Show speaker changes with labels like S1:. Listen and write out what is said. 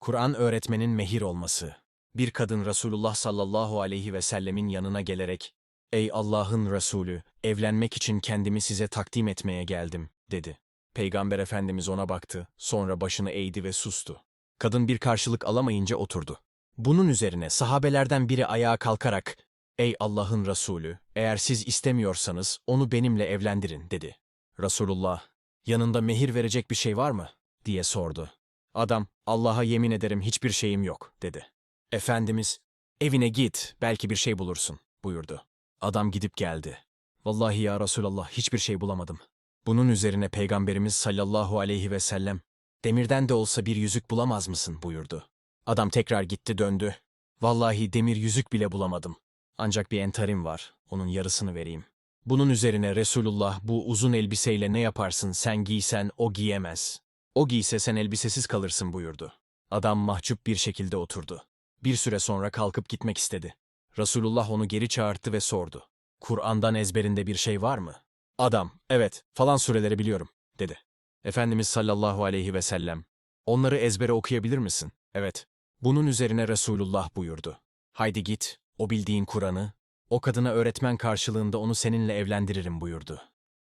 S1: Kur'an öğretmenin mehir olması. Bir kadın Resulullah sallallahu aleyhi ve sellemin yanına gelerek, ''Ey Allah'ın Resulü, evlenmek için kendimi size takdim etmeye geldim.'' dedi. Peygamber Efendimiz ona baktı, sonra başını eğdi ve sustu. Kadın bir karşılık alamayınca oturdu. Bunun üzerine sahabelerden biri ayağa kalkarak, ''Ey Allah'ın Resulü, eğer siz istemiyorsanız onu benimle evlendirin.'' dedi. Resulullah, ''Yanında mehir verecek bir şey var mı?'' diye sordu. Adam, ''Allah'a yemin ederim hiçbir şeyim yok.'' dedi. Efendimiz, ''Evine git, belki bir şey bulursun.'' buyurdu. Adam gidip geldi. ''Vallahi ya Resulallah hiçbir şey bulamadım.'' Bunun üzerine Peygamberimiz sallallahu aleyhi ve sellem, ''Demirden de olsa bir yüzük bulamaz mısın?'' buyurdu. Adam tekrar gitti döndü. ''Vallahi demir yüzük bile bulamadım. Ancak bir entarim var, onun yarısını vereyim.'' Bunun üzerine Resulullah bu uzun elbiseyle ne yaparsın sen giysen o giyemez. O giyse sen elbisesiz kalırsın buyurdu. Adam mahcup bir şekilde oturdu. Bir süre sonra kalkıp gitmek istedi. Resulullah onu geri çağırttı ve sordu. Kur'an'dan ezberinde bir şey var mı? Adam, evet, falan sureleri biliyorum, dedi. Efendimiz sallallahu aleyhi ve sellem, onları ezbere okuyabilir misin? Evet. Bunun üzerine Resulullah buyurdu. Haydi git, o bildiğin Kur'an'ı, o kadına öğretmen karşılığında onu seninle evlendiririm buyurdu.